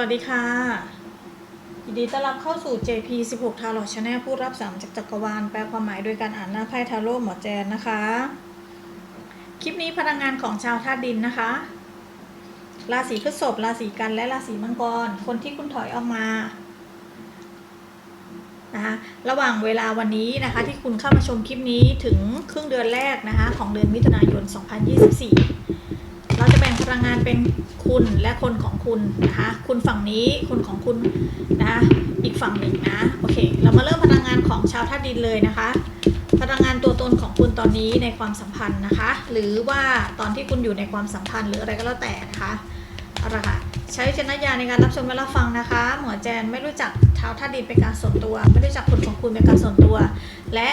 วัสดีค่ะ ยินดีต้อนรับเข้าสู่ JP 16 t a r o t Channel ผู้รับสามจากจักรวาล แปลความหมายโดยการอ่านหน้าไพ่ทาโร่หมอแจนนะคะ คลิปนี้พลังงานของชาวธาตุดินนะคะ ราศีพฤษภราศีกันและราศีมังกร คนที่คุณถอยออกมานะคะระหว่างเวลาวันนี้นะคะที่คุณเข้ามาชมคลิปนี้ถึงครึ่งเดือนแรกนะคะของเดือนมิถุนายน 2024เราจะแบ่ พลังงานเป็นคุณและคนของคุณนะคะ คุณฝั่งนี้คุณของคุณนะอีกฝั่งหนึ่งนะโอเค เรามาเริ่มพลังงานของชาวธาตุดินเลยนะคะ พลังงานตัวตนของคุณตอนนี้ในความสัมพันธ์นะคะ หรือว่าตอนที่คุณอยู่ในความสัมพันธ์หรืออะไรก็แล้วแต่นะคะเอาละค่ะใช้จารณญาณในการรับชมและรับฟังนะคะ หมอแจนไม่รู้จักชาวธาตุดินเป็นการส่วนตัว ไม่รู้จักคนของคุณเป็นการส่วนตัว และ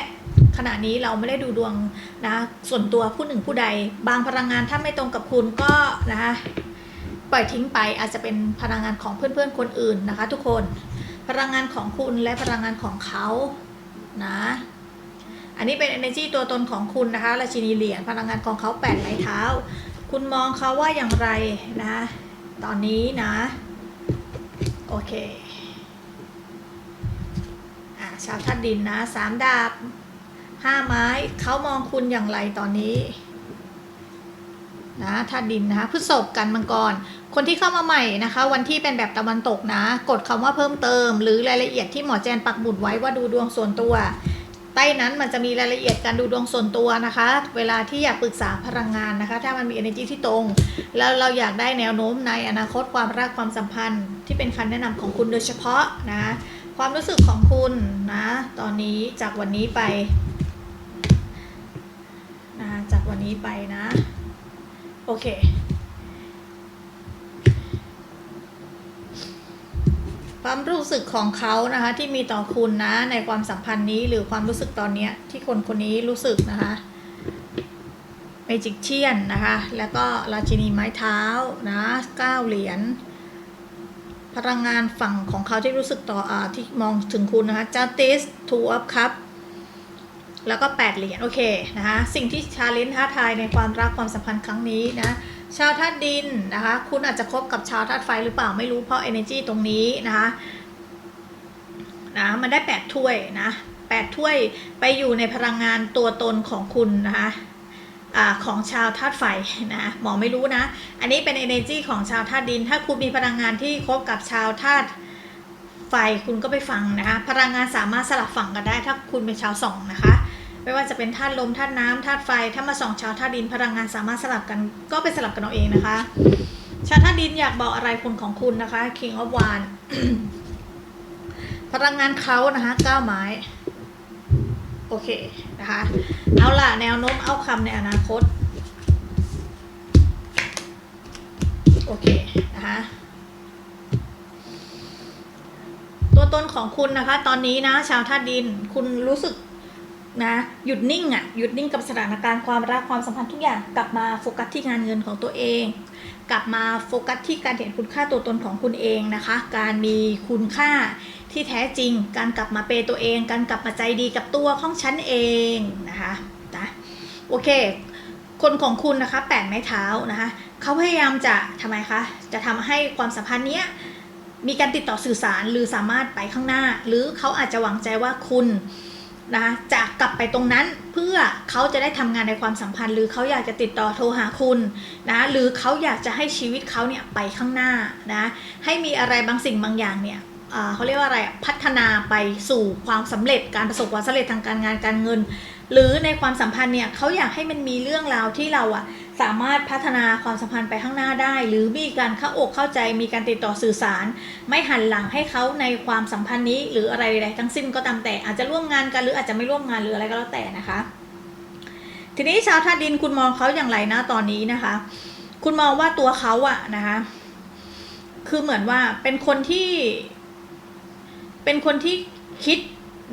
ขณะนี้เราไม่ได้ดูดวงนะส่วนตัวผู้หนึ่งผู้ใด บางพลังงานถ้าไม่ตรงกับคุณก็นะคะปล่อยทิ้งไปอาจจะเป็นพลังงานของเพื่อนๆคนอื่นนะคะ ทุกคนพลังงานของคุณและพลังงานของเขานะอันนี้เป็น energy ตัวตนของคุณนะคะราชินีเหรียญพลังงานของเขาแปดไม้เท้า คุณมองเขาว่าอย่างไรนะ ตอนนี้นะ โอเค อ่าชาวธาตุดินนะสามดาบ ห้าไม้เขามองคุณอย่างไรตอนนี้นะธาตุดินนะคะพฤษภกันมังกร คนที่เข้ามาใหม่นะคะ วันที่เป็นแบบตะวันตกนะ กดคำว่าเพิ่มเติม หรือรายละเอียดที่หมอแจนปักหมุดไว้ว่าดูดวงส่วนตัว ใต้นั้นมันจะมีรายละเอียดการดูดวงส่วนตัวนะคะ เวลาที่อยากปรึกษาพลังงานนะคะ ถ้ามันมี energy ที่ตรง แล้วเราอยากได้แนวโน้มในอนาคตความรักความสัมพันธ์ ที่เป็นคำแนะนำของคุณโดยเฉพาะนะ ความรู้สึกของคุณนะ ตอนนี้จากวันนี้ไป จากวันนี้ไปนะ โอเค ความรู้สึกของเขานะคะ ที่มีต่อคุณนะ ในความสัมพันธ์นี้หรือความรู้สึกตอนนี้ที่คนคนนี้รู้สึกนะคะเมจิกเชียนนะคะ แล้วก็ราชินีไม้เท้านะเก้าเหรียญพลังงานฝั่งของเขาที่รู้สึกต่ออาที่มองถึงคุณนะคะ justice two of cup แล้วก็แปดเหรียญโอเคนะคะสิ่งที่ชาเลนจ์ท้าทายในความรักความสัมพันธ์ครั้งนี้นะชาวธาตุดินนะคะคุณอาจจะคบกับชาวธาตุไฟหรือเปล่าไม่รู้เพราะ energy ตรงนี้นะคะนะมันได้แปดถ้วยนะแปดถ้วยไปอยู่ในพลังงานตัวตนของคุณนะคะอของชาวธาตุไฟนะหมอไม่รู้นะ อันนี้เป็น energy ของชาวธาตุดิน ถ้าคุณมีพลังงานที่คบกับชาวธาตุไฟคุณก็ไปฟังนะคะพลังงานสามารถสลับฝั่งกันได้ ถ้าคุณเป็นชาวสองนะคะ ไม่ว่าจะเป็นธาตุลมธาตุน้ำธาตุไฟ ถ้ามาส่องชาวธาตุดินพลังงานสามารถสลับกัน ก็ไปสลับกันเอาเองนะคะ ชาวธาตุดินอยากบอกอะไรคนของคุณนะคะ King of w a n พลังงานเขานะคะเก้าไม้โอเคนะคะเอาล่ะแนวโน้มเอาคำในอนาคตโอเคนะคะตัวตนของคุณนะคะ ตอนนี้นะ ชาวธาตุดิน คุณรู้สึก นะหยุดนิ่งอะ่ะหยุดนิ่งกับสถานการณ์ความรักความสัมพันธ์ทุกอย่างกลับมาโฟกัสที่งานเงินของตัวเอง กลับมาโฟกัสที่การเห็นคุณค่าตัวตนของคุณเองนะคะ การมีคุณค่าที่แท้จริง การกลับมาเปตัวเอง การกลับมาใจดีกับตัวของฉันเองนะคะนะโอเค คนของคุณนะคะแปดไม้เท้านะคะเขาพยายามจะทำไมคะจะทำให้ความสัมพันธ์เนี้ยมีการติดต่อสื่อสารหรือสามารถไปข้างหน้า หรือเขาอาจจะหวังใจว่าคุณ นะคะจะกลับไปตรงนั้นเพื่อเขาจะได้ทำงานในความสัมพันธ์ หรือเขาอยากจะติดต่อโทรหาคุณนะหรือเขาอยากจะให้ชีวิตเขาเนี่ยไปข้างหน้านะให้มีอะไรบางสิ่งบางอย่างเนี่ยเขาเรียกว่าอะไรพัฒนาไปสู่ความสำเร็จการประสบความสำเร็จทางการงานการเงิน หรือในความสัมพันธ์เนี่ยเขาอยากให้มันมีเรื่องราวที่เราอะ สามารถพัฒนาความสัมพันธ์ไปข้างหน้าได้ หรือมีการเข้าอกเข้าใจมีการติดต่อสื่อสาร ไม่หันหลังให้เขาในความสัมพันธ์นี้ หรืออะไรใดทั้งสิ้นก็ตามแต่อาจจะร่วมงานกันหรืออาจจะไม่ร่วมงานหรืออะไรก็แล้วแต่นะคะ ทีนี้ชาวธาตุดินคุณมองเขาอย่างไรนะตอนนี้นะคะ คุณมองว่าตัวเขาอะนะคะคือเหมือนว่าเป็นคนที่เป็นคนที่คิด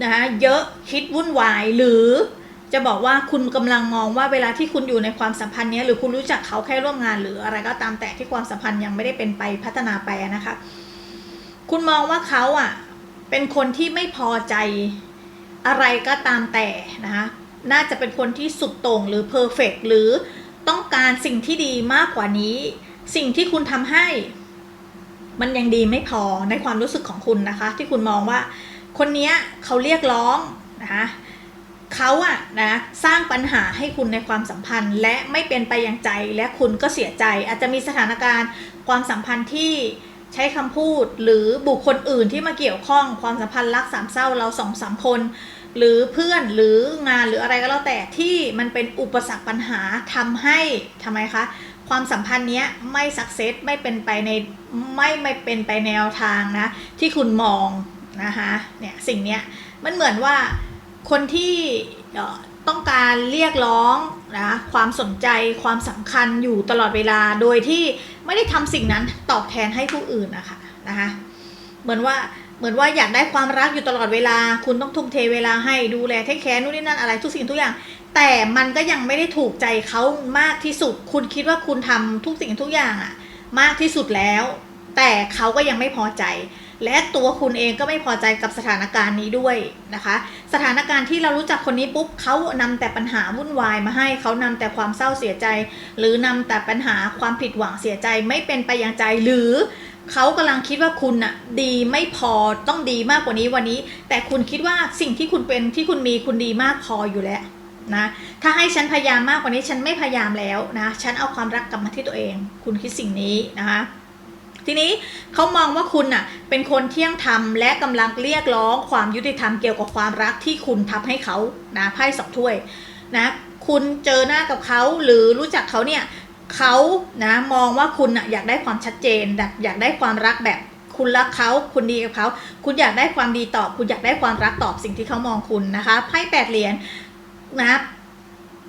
นะคะเยอะคิดวุ่นวายหรือ จะบอกว่าคุณกำลังมองว่าเวลาที่คุณอยู่ในความสัมพันธ์นี้หรือคุณรู้จักเขาแค่ร่วมงาน หรืออะไรก็ตามแต่ที่ความสัมพันธ์ยังไม่ได้เป็นไปพัฒนาไปนะคะ คุณมองว่าเขาอะเป็นคนที่ไม่พอใจอะไรก็ตามแต่นะคะน่าจะเป็นคนที่สุดโต่งหรือเพอร์เฟกหรือต้องการสิ่งที่ดีมากกว่านี้ สิ่งที่คุณทำให้ มันยังดีไม่พอในความรู้สึกของคุณนะคะ ที่คุณมองว่า คนนี้เขาเรียกร้องนะคะ เขาอะนะสร้างปัญหาให้คุณในความสัมพันธ์ และไม่เป็นไปอย่างใจและคุณก็เสียใจ อาจจะมีสถานการณ์ความสัมพันธ์ที่ใช้คำพูดหรือบุคคลอื่นที่มาเกี่ยวข้องความสัมพันธ์รักสามเศร้าเราสองสามคน หรือเพื่อนหรืองานหรืออะไรก็แล้วแต่ที่มันเป็นอุปสรรคปัญหาทำให้ทำไมคะความสัมพันธ์เนี้ยไม่สักเซสไม่เป็นไปในไม่ไม่เป็นไปแนวทางนะที่คุณมองนะคะเนี่ยสิ่งเนี้ยมันเหมือนว่า คนที่ต้องการเรียกร้องนะความสนใจความสำคัญอยู่ตลอดเวลาโดยที่ไม่ได้ทำสิ่งนั้นตอบแทนให้ผู้อื่นนะคะนะคะเหมือนว่าเหมือนว่าอยากได้ความรักอยู่ตลอดเวลา คุณต้องทุ่มเทเวลาให้ดูแลเทคแคร์นู่นนี่นั่นอะไรทุกสิ่งทุกอย่าง แต่มันก็ยังไม่ได้ถูกใจเขามากที่สุด คุณคิดว่าคุณทำทุกสิ่งทุกอย่างอะมากที่สุดแล้ว แต่เขาก็ยังไม่พอใจ และตัวคุณเองก็ไม่พอใจกับสถานการณ์นี้ด้วยนะคะ สถานการณ์ที่เรารู้จักคนนี้ปุ๊บเขานำแต่ปัญหาวุ่นวายมาให้เขานำแต่ความเศร้าเสียใจ หรือนำแต่ปัญหาความผิดหวังเสียใจไม่เป็นไปอย่างใจหรือเขากำลังคิดว่าคุณน่ะดีไม่พอต้องดีมากกว่านี้วันนี้ แต่คุณคิดว่าสิ่งที่คุณเป็นที่คุณมีคุณดีมากพออยู่แล้วนะถ้าให้ฉันพยายามมากกว่านี้ฉันไม่พยายามแล้วนะฉันเอาความรักกลับมาที่ตัวเอง คุณคิดสิ่งนี้นะคะ ทีนี้เขามองว่าคุณน่ะเป็นคนเที่ยงธรรมและกำลังเรียกร้องความยุติธรรมเกี่ยวกับความรักที่คุณทำให้เขานะไพ่สองถ้วยนะคุณเจอหน้ากับเขาหรือรู้จักเขาเนี่ยเขานะมองว่าคุณน่ะอยากได้ความชัดเจนอยากได้ความรักแบบคุณรักเขาคุณดีกับเขา คุณอยากได้ความดีตอบ คุณอยากได้ความรักตอบสิ่งที่เขามองคุณนะคะไพ่แปดเหรียญนะ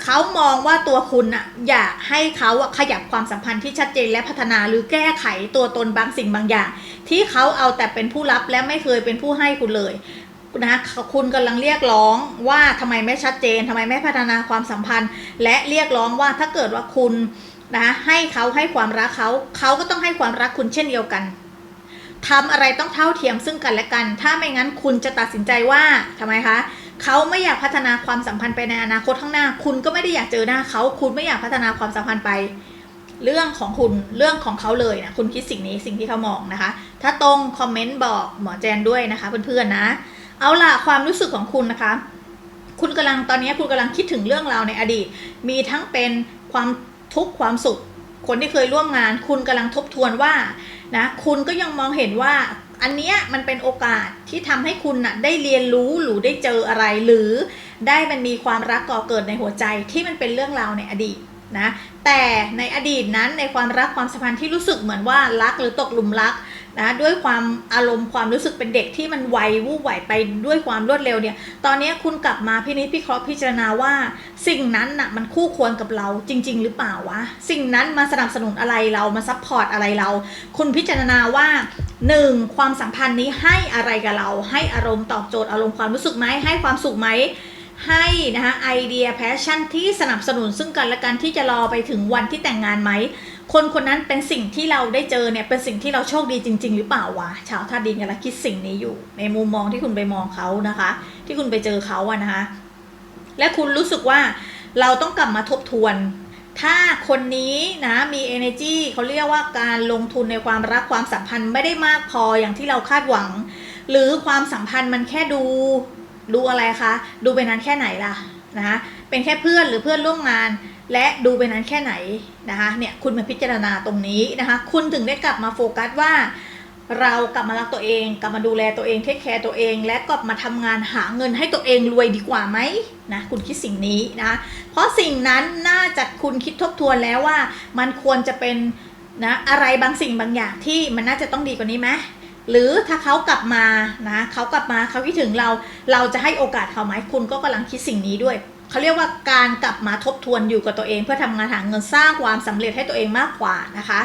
เขามองว่าตัวคุณอะอยากให้เขาขยับความสัมพันธ์ที่ชัดเจนและพัฒนาหรือแก้ไขตัวตนบางสิ่งบางอย่าง ที่เขาเอาแต่เป็นผู้รับและไม่เคยเป็นผู้ให้คุณเลยนะคุณกำลังเรียกร้องว่าทำไมไม่ชัดเจนทำไมไม่พัฒนาความสัมพันธ์ และเรียกร้องว่าถ้าเกิดว่าคุณนะให้เขาให้ความรักเขาเขาก็ต้องให้ความรักคุณเช่นเดียวกันทำอะไรต้องเท่าเทียมซึ่งกันและกัน ถ้าไม่งั้นคุณจะตัดสินใจว่าทำไมคะ เขาไม่อยากพัฒนาความสัมพันธ์ไปในอนาคตข้างหน้า คุณก็ไม่ได้อยากเจอหน้าเขา คุณไม่อยากพัฒนาความสัมพันธ์ไป เรื่องของคุณเรื่องของเขาเลยนะคุณคิดสิ่งนี้สิ่งที่เขามองนะคะ ถ้าตรงคอมเมนต์บอกหมอแจนด้วยนะคะ เพื่อนๆนะ เอาล่ะความรู้สึกของคุณนะคะ คุณกำลังตอนนี้คุณกำลังคิดถึงเรื่องราวในอดีต มีทั้งเป็นความทุกข์ความสุข คนที่เคยร่วมงาน คุณกำลังทบทวนว่านะคุณก็ยังมองเห็นว่า อันเนี้ยมันเป็นโอกาสที่ทำให้คุณน่ะได้เรียนรู้หรือได้เจออะไรหรือได้มันมีความรักก่อเกิดในหัวใจที่มันเป็นเรื่องราวในอดีตนะแต่ในอดีตนั้นในความรักความสัมพันธ์ที่รู้สึกเหมือนว่ารักหรือตกหลุมรักนะด้วยความอารมณ์ความรู้สึกเป็นเด็กที่มันไววูบไหวไปด้วยความรวดเร็วเนี่ยตอนนี้คุณกลับมาพินิจพิเคราะห์พิจารณาว่า สิ่งนั้นน่ะมันคู่ควรกับเราจริง ๆ หรือเปล่าวะสิ่งนั้นมาสนับสนุนอะไรเรามาซัพพอร์ตอะไรเรา คุณพิจารณาว่า หนึ่งความสัมพันธ์นี้ให้อะไรกับเรา ให้อารมณ์ตอบโจทย์อารมณ์ความรู้สึกไหมให้ความสุขไหมให้นะคะไอเดียแพชชั่นที่สนับสนุนซึ่งกันและกันที่จะรอไปถึงวันที่แต่งงานไหม คนคนนั้นเป็นสิ่งที่เราได้เจอเนี่ยเป็นสิ่งที่เราโชคดีจริง ๆ หรือเปล่าวะชาวท่าดินกำลังคิดสิ่งนี้อยู่ ในมุมมองที่คุณไปมองเขานะคะ ที่คุณไปเจอเขาอะนะคะ และคุณรู้สึกว่าเราต้องกลับมาทบทวน ถ้าคนนี้นะมี energy เขาเรียกว่าการลงทุนในความรักความสัมพันธ์ไม่ได้มากพออย่างที่เราคาดหวัง หรือความสัมพันธ์มันแค่ดูดูอะไรคะ ดูไปนั้นแค่ไหนล่ะนะคะเป็นแค่เพื่อนหรือเพื่อนร่วมงาน และดูไปนั้นแค่ไหนนะคะเนี่ยคุณมาพิจารณาตรงนี้นะคะ คุณถึงได้กลับมาโฟกัสว่า เรากลับมารักตัวเองกลับมาดูแลตัวเองเทคแคร์ตัวเอง และกลับมาทำงานหาเงินให้ตัวเองรวยดีกว่าไหมนะคุณคิดสิ่งนี้นะ เพราะสิ่งนั้นน่าจะคุณคิดทบทวนแล้วว่า มันควรจะเป็นนะอะไรบางสิ่งบางอย่างที่มันน่าจะต้องดีกว่านี้ไหมหรือถ้าเขากลับมานะเขากลับมาเขาคิดถึงเรา เราจะให้โอกาสเขาไหมคุณก็กำลังคิดสิ่งนี้ด้วยเขาเรียกว่าการกลับมาทบทวนอยู่กับตัวเอง เพื่อทำงานหาเงินสร้างความสำเร็จให้ตัวเองมากกว่านะคะ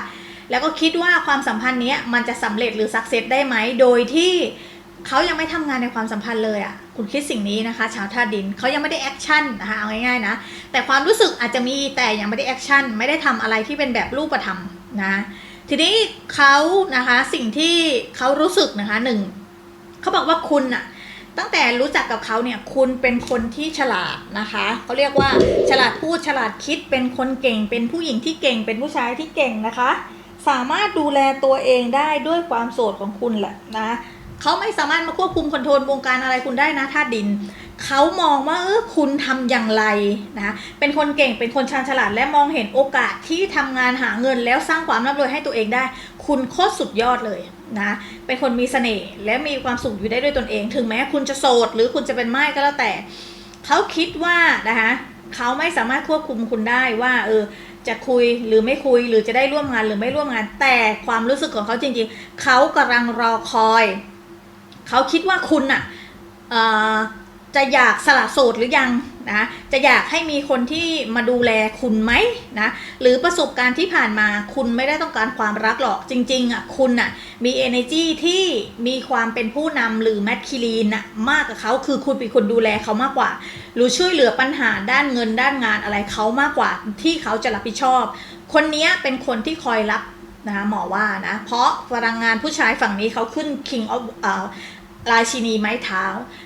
แล้วก็คิดว่าความสัมพันธ์นี้มันจะสำเร็จหรือสักเซสได้ไหม โดยที่เขายังไม่ทำงานในความสัมพันธ์เลยอะ่ะ คุณคิดสิ่งนี้นะคะ ชาวธาตุดินเขายังไม่ได้แอคชั่นนะคะเอาง่ายๆนะ แต่ความรู้สึกอาจจะมีแต่ยังไม่ได้แอคชั่นไม่ได้ทำอะไรที่เป็นแบบรูปธรรมนะ ทีนี้เขานะคะสิ่งที่เขารู้สึกนะคะหนึ่งเขาบอกว่าคุณอะตั้งแต่รู้จักกับเขาเนี่ยคุณเป็นคนที่ฉลาดนะคะเขาเรียกว่าฉลาดพูดฉลาดคิดเป็นคนเก่ง เป็นผู้หญิงที่เก่ง เป็นผู้ชายที่เก่งนะคะ สามารถดูแลตัวเองได้ด้วยความโสดของคุณแหละนะเขาไม่สามารถมาควบคุมคอนโทรลวงการอะไรคุณได้นะธาตุดิน เขามองว่าเออคุณทำอย่างไรนะเป็นคนเก่งเป็นคนชาญฉลาดและมองเห็นโอกาสที่ทำงานหาเงินแล้วสร้างความร่ำรวยให้ตัวเองได้ คุณโคตรสุดยอดเลยนะเป็นคนมีเสน่ห์และมีความสุขอยู่ได้ด้วยตนเอง ถึงแม้คุณจะโสดหรือคุณจะเป็นไม้ก็แล้วแต่ เขาคิดว่านะคะเขาไม่สามารถควบคุมคุณได้ว่าเออ จะคุยหรือไม่คุยหรือจะได้ร่วมงานหรือไม่ร่วมงาน แต่ความรู้สึกของเขาจริงๆ เขากำลังรอคอย เขาคิดว่าคุณน่ะเอ่อ จะอยากสละโสดหรือยังนะจะอยากให้มีคนที่มาดูแลคุณไหมนะหรือประสบการณ์ที่ผ่านมาคุณไม่ได้ต้องการความรักหรอกจริงๆอะคุณน่ะมี energy ที่มีความเป็นผู้นำหรือแมทคิลีนน่ะมากกว่าเขาคือคุณเป็นคนดูแลเขามากกว่า หรือช่วยเหลือปัญหาด้านเงินด้านงานอะไรเขามากกว่าที่เขาจะรับผิดชอบ คนนี้เป็นคนที่คอยรับนะคะหมอว่านะเพราะพลังงานผู้ชายฝั่งนี้เขาขึ้น King of เอ่อ ราชินีไม้เท้า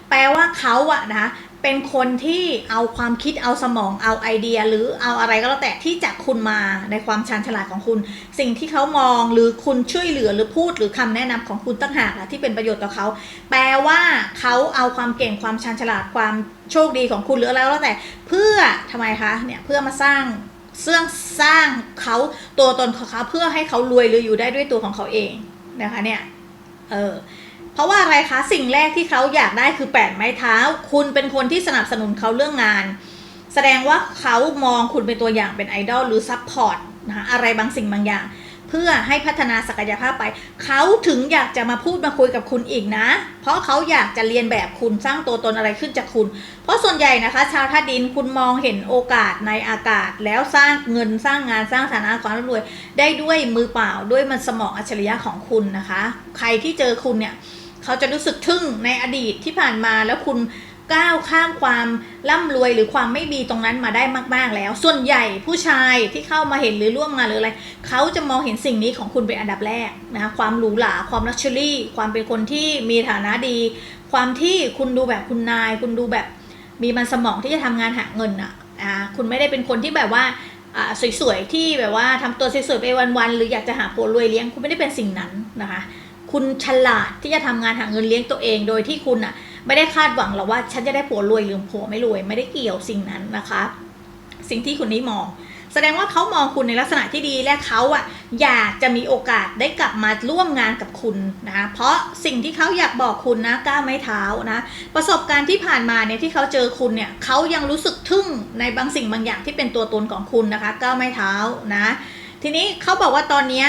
แปลว่าเขาอะนะเป็นคนที่เอาความคิดเอาสมองเอาไอเดีย หรือเอาอะไรก็แล้วแต่ที่จากคุณมาในความชาญฉลาดของคุณ สิ่งที่เขามองหรือคุณช่วยเหลือหรือพูดหรือคำแนะนำของคุณตั้งหากที่เป็นประโยชน์ต่อเขา แปลว่าเขาเอาความเก่งความชาญฉลาดความโชคดีของคุณหรืออะไรก็แล้วแต่ เพื่อทำไมคะเนี่ยเพื่อมาสร้างเสื่องสร้างเขาตัวตนของเขาเพื่อให้เขารวยหรืออยู่ได้ด้วยตัวของเขาเองนะคะเนี่ยเออ เพราะว่าอะไรคะสิ่งแรกที่เขาอยากได้คือแปดไม้เท้า คุณเป็นคนที่สนับสนุนเขาเรื่องงาน แสดงว่าเขามองคุณเป็นตัวอย่างเป็นไอดอลหรือซัพพอร์ตนะคะอะไรบางสิ่งบางอย่าง เพื่อให้พัฒนาศักยภาพไป เขาถึงอยากจะมาพูดมาคุยกับคุณอีกนะ เพราะเขาอยากจะเรียนแบบคุณสร้างตัวตนอะไรขึ้นจากคุณ เพราะส่วนใหญ่นะคะ ชาวธาดินคุณมองเห็นโอกาสในอากาศ แล้วสร้างเงินสร้างงานสร้างฐานะความร่ำรวย ได้ด้วยมือเปล่าด้วยมันสมองอัจฉริยะของคุณนะคะ ใครที่เจอคุณเนี่ย เขาจะรู้สึกทึ่งในอดีตที่ผ่านมาแล้วคุณก้าวข้ามความร่ำรวยหรือความไม่ดีตรงนั้นมาได้มาก ๆ แล้ว ส่วนใหญ่ผู้ชายที่เข้ามาเห็นหรือร่วมงานหรืออะไรเขาจะมองเห็นสิ่งนี้ของคุณเป็นอันดับแรกนะความหรูหราความลักชัวรี่ ความเป็นคนที่มีฐานะดี ความที่คุณดูแบบคุณนาย คุณดูแบบมีมันสมองที่จะทำงานหาเงินอะอ่าคุณไม่ได้เป็นคนที่แบบว่าสวยๆที่แบบว่าทำตัวสวยๆไปวันๆหรืออยากจะหาผัวรวยเลี้ยงคุณไม่ได้เป็นสิ่งนั้นนะคะ คุณฉลาดที่จะทำงานหาเงินเลี้ยงตัวเอง โดยที่คุณอะไม่ได้คาดหวังหรอกว่าฉันจะได้ผัวรวยหรือผัวไม่รวยไม่ได้เกี่ยวสิ่งนั้นนะคะ สิ่งที่คุณนี้มองแสดงว่าเขามองคุณในลักษณะที่ดีและเขาอะอยากจะมีโอกาสได้กลับมาร่วมงานกับคุณนะคะเพราะสิ่งที่เขาอยากบอกคุณนะก้าวไม้เท้านะ ประสบการณ์ที่ผ่านมาเนี่ยที่เขาเจอคุณเนี่ยเขายังรู้สึกทึ่งในบางสิ่งบางอย่างที่เป็นตัวตนของคุณนะคะก้าวไม้เท้านะ ทีนี้เขาบอกว่าตอนเนี้ย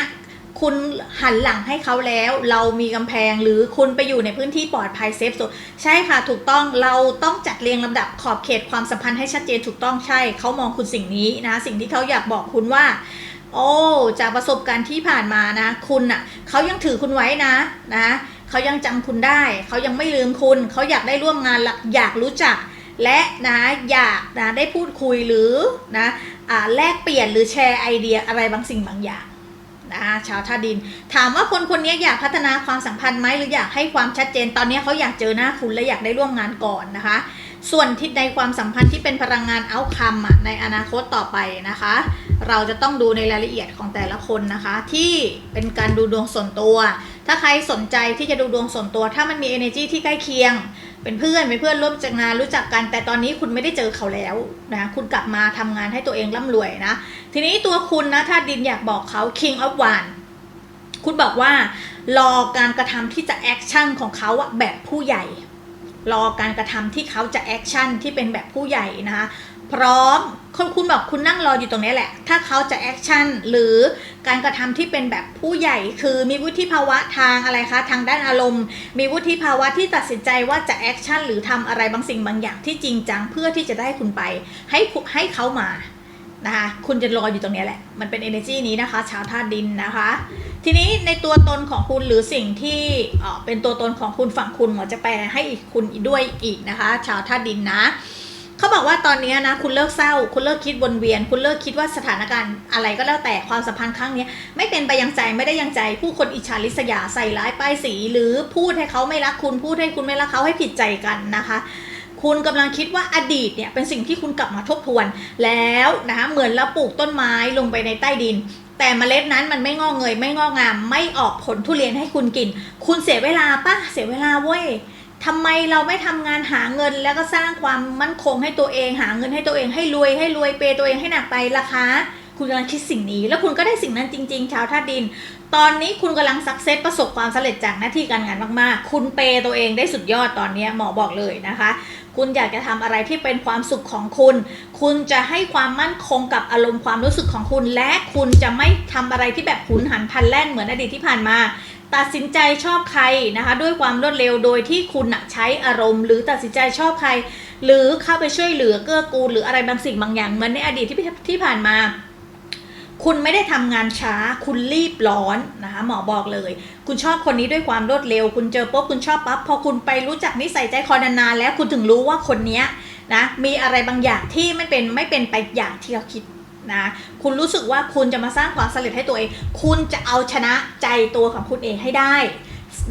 คุณหันหลังให้เขาแล้ว เรามีกำแพงหรือคุณไปอยู่ในพื้นที่ปลอดภัยเซฟโซนใช่ค่ะถูกต้องเราต้องจัดเรียงลำดับขอบเขตความสัมพันธ์ให้ชัดเจนถูกต้องใช่เขามองคุณสิ่งนี้นะสิ่งที่เขาอยากบอกคุณว่า โอ้จากประสบการณ์ที่ผ่านมานะ คุณอะเขายังถือคุณไว้นะนะเขายังจำคุณได้ เขายังไม่ลืมคุณ เขาอยากได้ร่วมงานอยากรู้จักและนะอยากนะได้พูดคุยหรือนะอ่าแลกเปลี่ยนหรือแชร์ไอเดียอะไรบางสิ่งบางอย่าง นะชาวท่าดิน ถามว่าคนคนนี้อยากพัฒนาความสัมพันธ์ไหมหรืออยากให้ความชัดเจน ตอนนี้เขาอยากเจอหน้าคุณและอยากได้ร่วมงานก่อนนะคะ ส่วนที่ในความสัมพันธ์ที่เป็นพลังงานเอาคัมในอนาคตต่อไปนะคะ เราจะต้องดูในรายละเอียดของแต่ละคนนะคะ ที่เป็นการดูดวงส่วนตัว ถ้าใครสนใจที่จะดูดวงส่วนตัว ถ้ามันมี energy ที่ใกล้เคียง เป็นเพื่อนเป็นเพื่อนร่วมจากงานรู้จักกัน แต่ตอนนี้คุณไม่ได้เจอเขาแล้วนะคุณกลับมาทำงานให้ตัวเองร่ำรวยนะ ทีนี้ตัวคุณนะถ้าดินอยากบอกเขา King of One คุณบอกว่ารอการกระทำที่จะแอคชั่นของเขาอะแบบผู้ใหญ่ รอการกระทำที่เขาจะแอคชั่นที่เป็นแบบผู้ใหญ่นะคะ พร้อมคุณคุณบอกคุณนั่งรออยู่ตรงนี้แหละ ถ้าเขาจะแอคชั่นหรือการกระทำที่เป็นแบบผู้ใหญ่ คือมีวุฒิภาวะทางอะไรคะ ทางด้านอารมณ์ มีวุฒิภาวะที่ตัดสินใจว่าจะแอคชั่นหรือทำอะไรบางสิ่งบางอย่างที่จริงจังเพื่อที่จะได้คุณไป ให้ให้เขามานะคะคุณจะรออยู่ตรงนี้แหละ มันเป็น energy นี้นะคะ ชาวธาตุดินนะคะ ทีนี้ในตัวตนของคุณหรือสิ่งที่เอ่อเป็นตัวตนของคุณฝั่งคุณหมอจะแปลให้อีกคุณด้วยอีกนะคะ ชาวธาตุดินนะ เขาบอกว่าตอนนี้นะคุณเลิกเศร้า คุณเลิกคิดวนเวียน คุณเลิกคิดว่าสถานการณ์อะไรก็แล้วแต่ความสัมพันธ์ครั้งนี้ไม่เป็นไปยังใจไม่ได้ยังใจ ผู้คนอิจฉาริษยาใส่ร้ายป้ายสี หรือพูดให้เขาไม่รักคุณพูดให้คุณไม่รักเขาให้ผิดใจกันนะคะคุณกำลังคิดว่าอดีตเนี่ยเป็นสิ่งที่คุณกลับมาทบทวน แล้วนะคะเหมือนเราปลูกต้นไม้ลงไปในใต้ดินแแต่เมล็ดนั้นมันไม่งอกเงย ไม่งอกงาม ไม่ออกผลทุเรียนให้คุณกิน คุณเสียเวลาปะเสียเวลาเว้ย ทำไมเราไม่ทำงานหาเงินแล้วก็สร้างความมั่นคงให้ตัวเอง หาเงินให้ตัวเองให้รวยให้รวยเปย์ตัวเองให้หนักไปราคาคุณกำลังคิดสิ่งนี้ แล้วคุณก็ได้สิ่งนั้นจริง ๆ ชาวธาตุดิน ตอนนี้คุณกำลังสักเซสประสบความสำเร็จจากหน้าที่การงานมากๆ คุณเปย์ตัวเองได้สุดยอดตอนนี้หมอบอกเลยนะคะ คุณอยากจะทำอะไรที่เป็นความสุขของคุณ คุณจะให้ความมั่นคงกับอารมณ์ความรู้สึกของคุณ และคุณจะไม่ทำอะไรที่แบบหุนหันพันแล่นเหมือนอดีตที่ผ่านมา ตัดสินใจชอบใครนะคะด้วยความรวดเร็วโดยที่คุณใช้อารมณ์ หรือตัดสินใจชอบใคร หรือเข้าไปช่วยเหลือเกื้อกูลหรืออะไรบางสิ่งบางอย่างเหมือนในอดีตที่ที่ผ่านมา คุณไม่ได้ทำงานช้า คุณรีบร้อนนะคะหมอบอกเลย คุณชอบคนนี้ด้วยความรวดเร็ว คุณเจอปุ๊บคุณชอบปั๊บพอคุณไปรู้จักนิสัยใจคอนานๆแล้วคุณถึงรู้ว่าคนนี้นะมีอะไรบางอย่างที่ไม่เป็นไม่เป็นไปอย่างที่เราคิด นะคุณรู้สึกว่าคุณจะมาสร้างความสำเร็จให้ตัวเอง คุณจะเอาชนะใจตัวของคุณเองให้ได้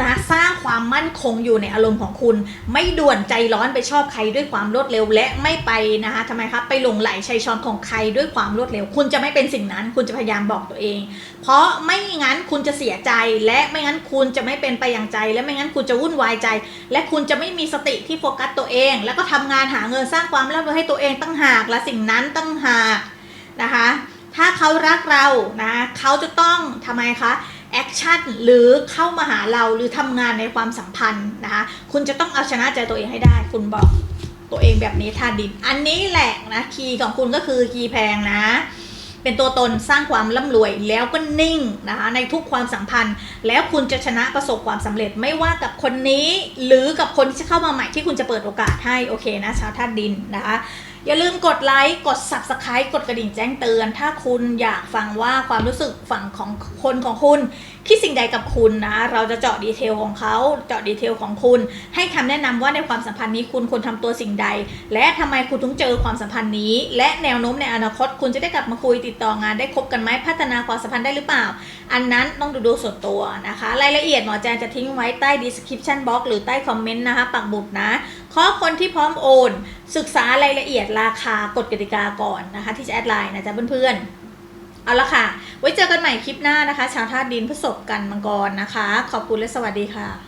นะสร้างความมั่นคงอยู่ในอารมณ์ของคุณ ไม่ด่วนใจร้อนไปชอบใครด้วยความรวดเร็ว และไม่ไปนะคะทำไมครับไปหลงไหลชัยชอนของใครด้วยความรวดเร็ว คุณจะไม่เป็นสิ่งนั้น คุณจะพยายามบอกตัวเอง เพราะไม่งั้นคุณจะเสียใจ และไม่งั้นคุณจะไม่เป็นไปอย่างใจ และไม่งั้นคุณจะวุ่นวายใจ และคุณจะไม่มีสติที่โฟกัสตัวเอง แล้วก็ทำงานหาเงินสร้างความร่ำรวยให้ตัวเองตั้งหากและสิ่งนั้นตั้งหาก นะคะ ถ้าเขารักเรานะเขาจะต้องทำไมคะแอคชั่นหรือเข้ามาหาเราหรือทำงานในความสัมพันธ์นะคะคุณจะต้องเอาชนะใจตัวเองให้ได้ คุณบอกตัวเองแบบนี้ท่าดิน อันนี้แหละนะคีย์ของคุณก็คือคีย์แพงนะ เป็นตัวตนสร้างความร่ำรวยแล้วก็นิ่งนะคะในทุกความสัมพันธ์ แล้วคุณจะชนะประสบความสำเร็จไม่ว่ากับคนนี้ หรือกับคนที่จะเข้ามาใหม่ที่คุณจะเปิดโอกาสให้โอเคนะชาวธาตุดินนะคะ อย่าลืมกดไลค์ กด subscribe กดกระดิ่งแจ้งเตือน ถ้าคุณอยากฟังว่าความรู้สึกฝั่งของคนของคุณ คิดสิ่งใดกับคุณนะ เราจะเจาะดีเทลของเขา เจาะดีเทลของคุณ ให้คำแนะนำว่าในความสัมพันธ์นี้คุณควรทำตัวสิ่งใด และทำไมคุณถึงเจอความสัมพันธ์นี้ และแนวโน้มในอนาคต คุณจะได้กลับมาคุยติดต่องานได้คบกันไหมพัฒนาความสัมพันธ์ได้หรือเปล่า อันนั้นต้องดูดูส่วนตัวนะคะ รายละเอียดหมอแจนจะทิ้งไว้ใต้ description box หรือใต้คอมเมนต์นะคะปักบุตรนะ ขอคนที่พร้อมโอน ศึกษารายละเอียดราคากฎกติกาก่อนนะคะ ที่จะแอดไลน์นะจ๊ะเพื่อนๆ เอาละค่ะ ไว้เจอกันใหม่คลิปหน้านะคะ ชาวธาตุดินพฤษภกันมังกรนะคะ ขอบคุณและสวัสดีค่ะ